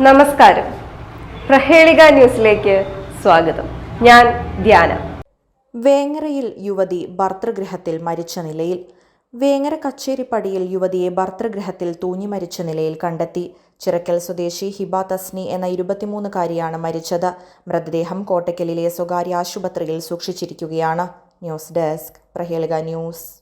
നമസ്കാരം. പ്രഹേളിക ന്യൂസിലേക്ക് സ്വാഗതം. ഞാൻ ധ്യാന. വേങ്ങരയിൽ യുവതി ഭർത്തൃഗൃഹത്തിൽ മരിച്ച നിലയിൽ വേങ്ങര കച്ചേരിപ്പടിയിൽ യുവതിയെ ഭർത്തൃഗൃഹത്തിൽ തൂങ്ങി മരിച്ച നിലയിൽ കണ്ടെത്തി. ചിറക്കൽ സ്വദേശി ഹിബ തസ്നി എന്ന ഇരുപത്തിമൂന്നുകാരിയാണ് മരിച്ചത്. മൃതദേഹം കോട്ടയ്ക്കലിലെ സ്വകാര്യ ആശുപത്രിയിൽ സൂക്ഷിച്ചിരിക്കുകയാണ്. News desk Prahelika news.